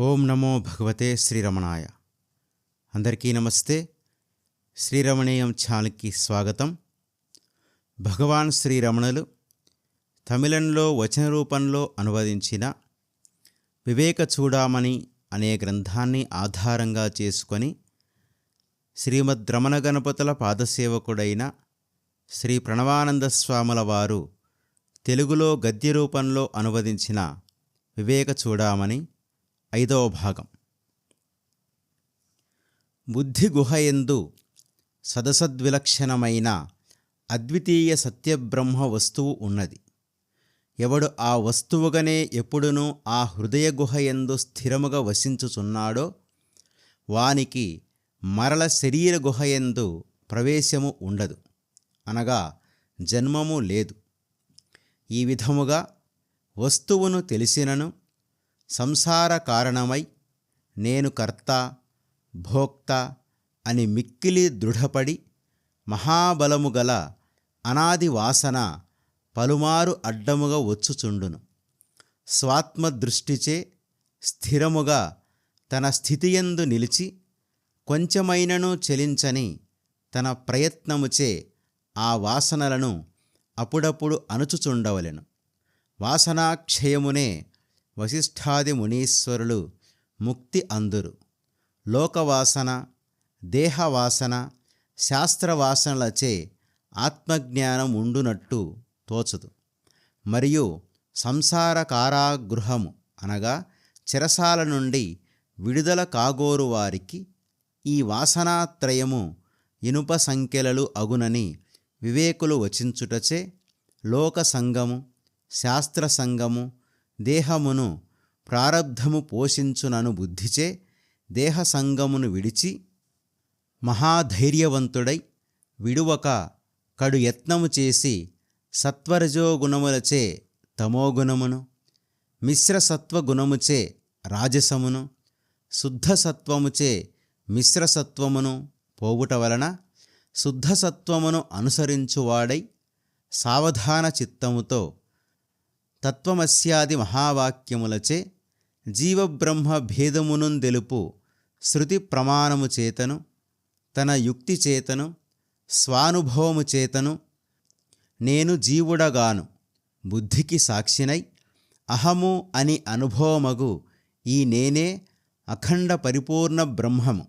ఓం నమో భగవతే శ్రీరమణాయ. అందరికీ నమస్తే. శ్రీరమణీయం ఛానల్కి స్వాగతం. భగవాన్ శ్రీరమణులు తమిళంలో వచన రూపంలో అనువదించిన వివేక చూడామణి అనే గ్రంథాన్ని ఆధారంగా చేసుకొని శ్రీమద్ రమణ గణపతుల పాదసేవకుడైన శ్రీ ప్రణవానంద స్వాముల వారు తెలుగులో గద్య రూపంలో అనువదించిన వివేక చూడామణి ఐదవ భాగం. బుద్ధి గుహయందు సదసద్విలక్షణమైన అద్వితీయ సత్యబ్రహ్మ వస్తువు ఉన్నది. ఎవడు ఆ వస్తువుగనే ఎప్పుడునూ ఆ హృదయ గుహయందు స్థిరముగా వసించుచున్నాడో వానికి మరల శరీర గుహయందు ప్రవేశము ఉండదు అనగా జన్మము లేదు. ఈ విధముగా వస్తువును తెలిసినను సంసార కారణమై నేను కర్త భోక్త అని మిక్కిలి దృఢపడి మహాబలము గల అనాది వాసన పలుమారు అడ్డముగా వచ్చుచుండును. స్వాత్మదృష్టిచే స్థిరముగా తన స్థితియందు నిలిచి కొంచెమైనను చెలించని తన ప్రయత్నముచే ఆ వాసనలను అప్పుడప్పుడు అణుచుచుండవలెను. వాసనాక్షయమునే వశిష్ఠాది మునీశ్వరులు ముక్తి అందురు. లోకవాసన దేహవాసన శాస్త్రవాసనలచే ఆత్మజ్ఞానం ఉండునట్టు తోచదు. మరియు సంసార కారాగృహము అనగా చిరసాల నుండి విడుదల కాగోరు వారికి ఈ వాసనాత్రయము ఇనుప సంఖ్యలలు అగునని వివేకులు వచించుటచే లోక సంగము శాస్త్ర సంగము దేహమును ప్రారబ్ధము పోషించునను బుద్ధిచే దేహ సంగమును విడిచి మహాధైర్యవంతుడై విడువక కడు యత్నము చేసి సత్వరజోగుణములచే తమోగుణమును మిశ్ర సత్వగుణముచే రాజసమును శుద్ధసత్వముచే మిశ్రసత్వమును పోగుట పోవుట వలన శుద్ధసత్వమును అనుసరించువాడై సావధాన చిత్తముతో తత్వమస్యాది మహావాక్యములచే జీవబ్రహ్మ భేదమునుందెలుపు శృతి ప్రమాణము చేతను తన యుక్తి చేతను స్వానుభవము చేతను నేను జీవుడగాను బుద్ధికి సాక్షినై అహము అని అనుభవమగు ఈ నేనే అఖండ పరిపూర్ణ బ్రహ్మము.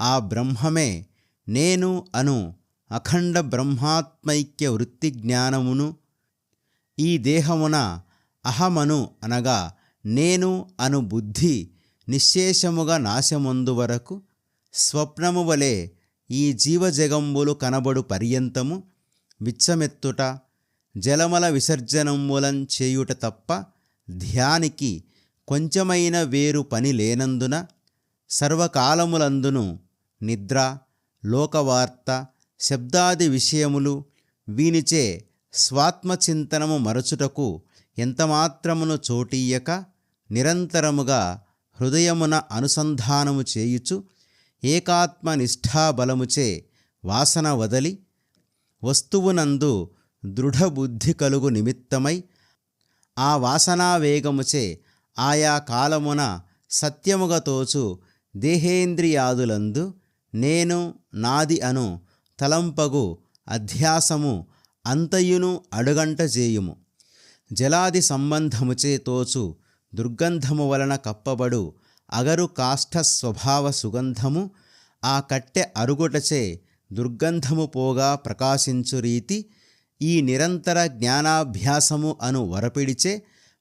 ఆ బ్రహ్మమే నేను అను అఖండ బ్రహ్మాత్మైక్య వృత్తి జ్ఞానమును ఈ దేహమున అహమను అనగా నేను అను బుద్ధి నిశ్శేషముగా నాశమందు వరకు స్వప్నము వలె ఈ జీవజగంబులు కనబడు పర్యంతము విచ్చమెత్తుట జలమల విసర్జనములం చేయుట తప్ప ధ్యానికి కొంచెమైన వేరు పని లేనందున సర్వకాలములందును నిద్ర లోకవార్త శబ్దాది విషయములు వీనిచే స్వాత్మచింతనము మరచుటకు ఎంతమాత్రమును చోటీయక నిరంతరముగా హృదయమున అనుసంధానము చేయుచు ఏకాత్మ నిష్ఠాబలముచే వాసన వదలి వస్తువునందు దృఢబుద్ధి కలుగు నిమిత్తమై ఆ వాసనావేగముచే ఆయా కాలమున సత్యముగా తోచు దేహేంద్రియాదులందు నేను నాది అను తలంపగు అధ్యాసము అంతయును అడుగంట చేయుము. జలాది సంబంధముచే తోచు దుర్గంధము వలన కప్పబడు అగరు కాష్ఠ స్వభావ సుగంధము ఆ కట్టె అరుగుటచే దుర్గంధము పోగా ప్రకాశించు రీతి ఈ నిరంతర జ్ఞానాభ్యాసము అను వరపిడిచే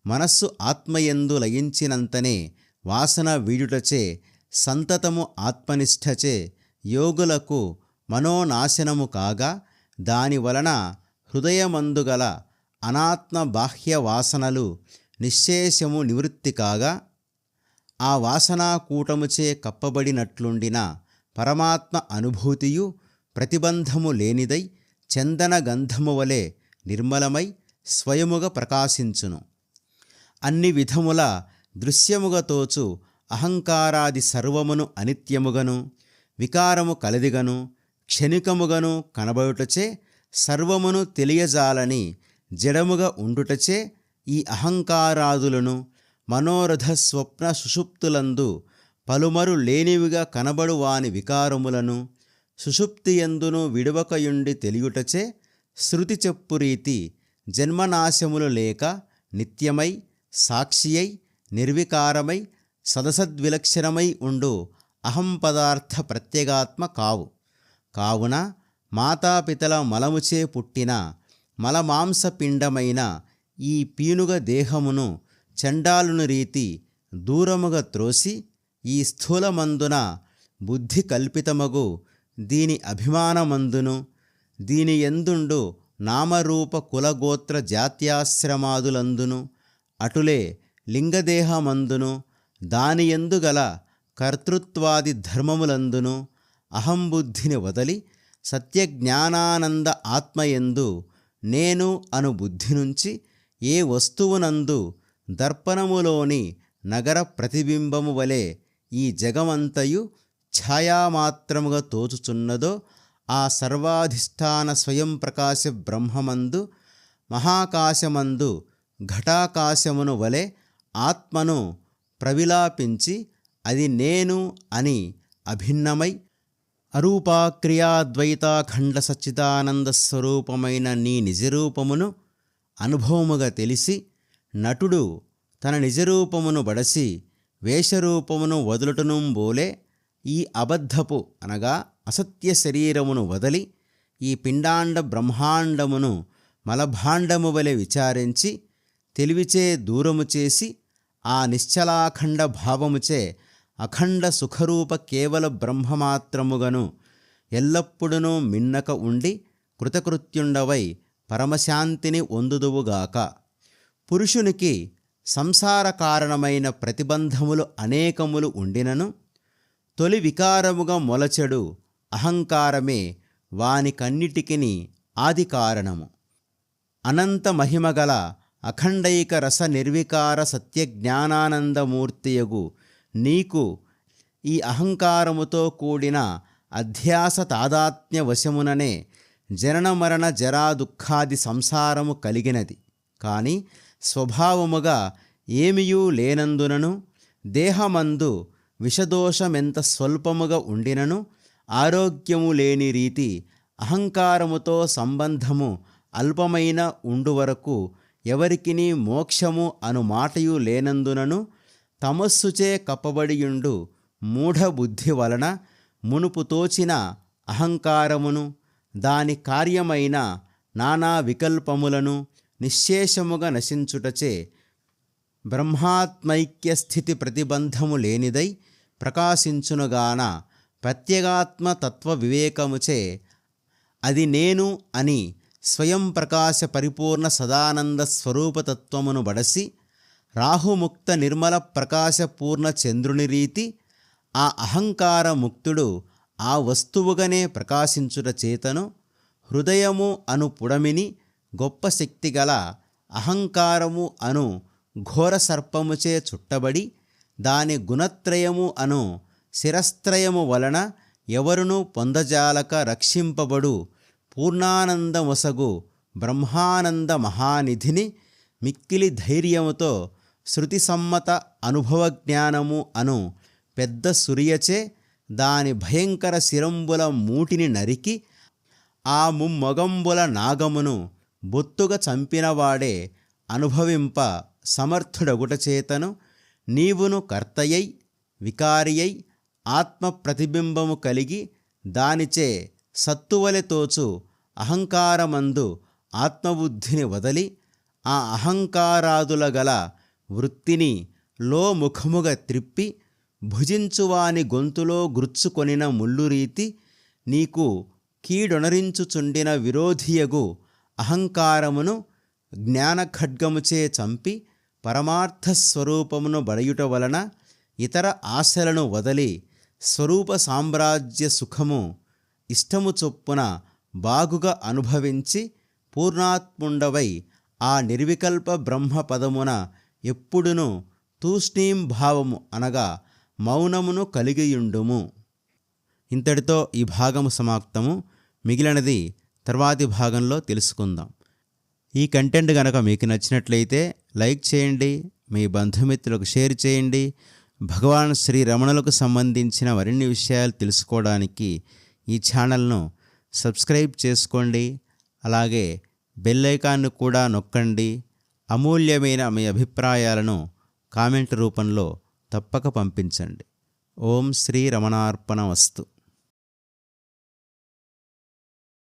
మనస్సు ఆత్మయందు లయించినంతనే వాసన వీడుటచే సంతతము ఆత్మనిష్టచే యోగులకు మనోనాశనము కాగా దానివలన హృదయమందుగల అనాత్మ బాహ్య వాసనలు నిశ్శేషము నివృత్తి కాగా ఆ వాసనా కూటముచే కప్పబడినట్లుండిన పరమాత్మ అనుభూతియు ప్రతిబంధము లేనిదై చందన గంధము వలె నిర్మలమై స్వయముగా ప్రకాశించును. అన్ని విధముల దృశ్యముగా తోచు అహంకారాది సర్వమును అనిత్యముగను వికారము కలదిగను క్షణికముగను కనబడుటచే సర్వమును తెలియజాలని జడముగా ఉండుటచే ఈ అహంకారాదులను మనోరథ స్వప్న సుషుప్తులందు పలుమరు లేనివిగా కనబడు వాని వికారములను సుషుప్తియందును విడువకయుండి తెలియుటచే శృతి చెప్పు రీతి జన్మనాశములు లేక నిత్యమై సాక్షియై నిర్వికారమై సదసద్విలక్షణమై ఉండు అహం పదార్థ ప్రత్యేగాత్మ కావు. కావున మాతాపితల మలముచే పుట్టిన మలమాంసపిండమైన ఈ పీనుగ దేహమును చండాలుని రీతి దూరముగా త్రోసి ఈ స్థూలమందున బుద్ధి కల్పితమగు దీని అభిమానమందును. దీని ఎందుండు నామరూప కులగోత్ర జాత్యాశ్రమాదులందును. అటులే లింగదేహమందును. దాని ఎందుగల కర్తృత్వాది ధర్మములందును. అహంబుద్ధిని వదలి సత్యజ్ఞానానంద ఆత్మయందు నేను అను బుద్ధి నుంచి ఏ వస్తువునందు దర్పణములోని నగర ప్రతిబింబము వలె ఈ జగమంతయు ఛాయామాత్రముగా తోచుచున్నదో ఆ సర్వాధిష్టాన స్వయం ప్రకాశ బ్రహ్మమందు మహాకాశమందు ఘటాకాశమును వలె ఆత్మను ప్రవిలాపించి అది నేను అని అభిన్నమై అరూపాక్రియాద్వైతాఖండ సచ్చిదానంద స్వరూపమైన నీ నిజరూపమును అనుభవముగా తెలిసి నటుడు తన నిజరూపమును బడసి వేషరూపమును వదులుటను బోలే ఈ అబద్ధపు అనగా అసత్య శరీరమును వదలి ఈ పిండాండ బ్రహ్మాండమును మలభాండము వలె విచారించి తెలివిచే దూరము చేసి ఆ నిశ్చలాఖండ భావముచే అఖండ సుఖరూప కేవల బ్రహ్మమాత్రముగను ఎల్లప్పుడూ మిన్నక ఉండి కృతకృత్యుండవై పరమశాంతిని ఒందుదువుగాక పురుషునికి సంసార కారణమైన ప్రతిబంధములు అనేకములు ఉండినను తొలి వికారముగా మొలచెడు అహంకారమే వానికన్నిటికిని ఆది కారణము. అనంత మహిమగల అఖండైక రస నిర్వికార సత్యజ్ఞానానందమూర్తియగు నీకు ఈ అహంకారముతో కూడిన అధ్యాస తాదాత్మ్య వశముననే జనన మరణ జరా దుఃఖాది సంసారము కలిగినది. కానీ స్వభావముగా ఏమియూ లేనందునను దేహమందు విషదోషమెంత స్వల్పముగా ఉండినను ఆరోగ్యము లేని రీతి అహంకారముతో సంబంధము అల్పమైన ఉండు వరకు ఎవరికిని మోక్షము అను మాటయు లేనందునను తమస్సుచే కప్పబడియుండు మూఢబుద్ధి వలన మునుపు తోచిన అహంకారమును దాని కార్యమైన నానా వికల్పములను నిశ్శేషముగా నశించుటచే బ్రహ్మాత్మైక్య స్థితి ప్రతిబంధము లేనిదై ప్రకాశించునుగాన ప్రత్యేగాత్మ తత్వ వివేకముచే అది నేను అని స్వయం ప్రకాశ పరిపూర్ణ సదానంద స్వరూపతత్వమును బడసి రాహుముక్త నిర్మల ప్రకాశపూర్ణ చంద్రుని రీతి ఆ అహంకార ముక్తుడు ఆ వస్తువుగానే ప్రకాశించుట చేతను హృదయము అను పుడమిని గొప్ప శక్తిగల అహంకారము అను ఘోర సర్పముచే చుట్టబడి దాని గుణత్రయము అను శిరస్త్రయము వలన ఎవరునూ పొందజాలక రక్షింపబడు పూర్ణానందమొసగు బ్రహ్మానంద మహానిధిని మిక్కిలి ధైర్యముతో శృతి సమ్మత అనుభవ జ్ఞానము అను పెద్ద సురియచే దాని భయంకర శిరంబుల మూటిని నరికి ఆ ముమ్మొగంబుల నాగమును బొత్తుగా చంపినవాడే అనుభవింప సమర్థుడగుట చేతను నీవును కర్తయై వికారియై ఆత్మ ప్రతిబింబము కలిగి దానిచే సత్తువలె తోచు అహంకారమందు ఆత్మబుద్ధిని వదలి ఆ అహంకారాదుల గల వృత్తిని లోముఖముగా త్రిప్పి భుజించువాని గొంతులో గుర్చుకొనిన ముల్లురీతి నీకు కీడొనరించుచుండిన విరోధియగు అహంకారమును జ్ఞానఖడ్గముచే చంపి పరమార్థ స్వరూపమును బడయుట వలన ఇతర ఆశలను వదలి స్వరూప సామ్రాజ్య సుఖము ఇష్టము చొప్పున బాగుగా అనుభవించి పూర్ణాత్ముండవై ఆ నిర్వికల్ప బ్రహ్మ పదమున ఎప్పుడును తూష్ణీం భావము అనగా మౌనమును కలిగియుండుము. ఇంతటితో ఈ భాగము సమాప్తము. మిగిలినది తర్వాతి భాగంలో తెలుసుకుందాం. ఈ కంటెంట్ కనుక మీకు నచ్చినట్లయితే లైక్ చేయండి మీ బంధుమిత్రులకు షేర్ చేయండి భగవాన్ శ్రీ రమణులకు సంబంధించిన మరిన్ని విషయాలు తెలుసుకోవడానికి ఈ ఛానల్ను సబ్స్క్రైబ్ చేసుకోండి అలాగే బెల్ ఐకాన్ను కూడా నొక్కండి. అమూల్యమైన మీ అభిప్రాయాలను కామెంట్ రూపంలో తప్పక పంపించండి. ఓం శ్రీ రమణార్పణ వస్తు.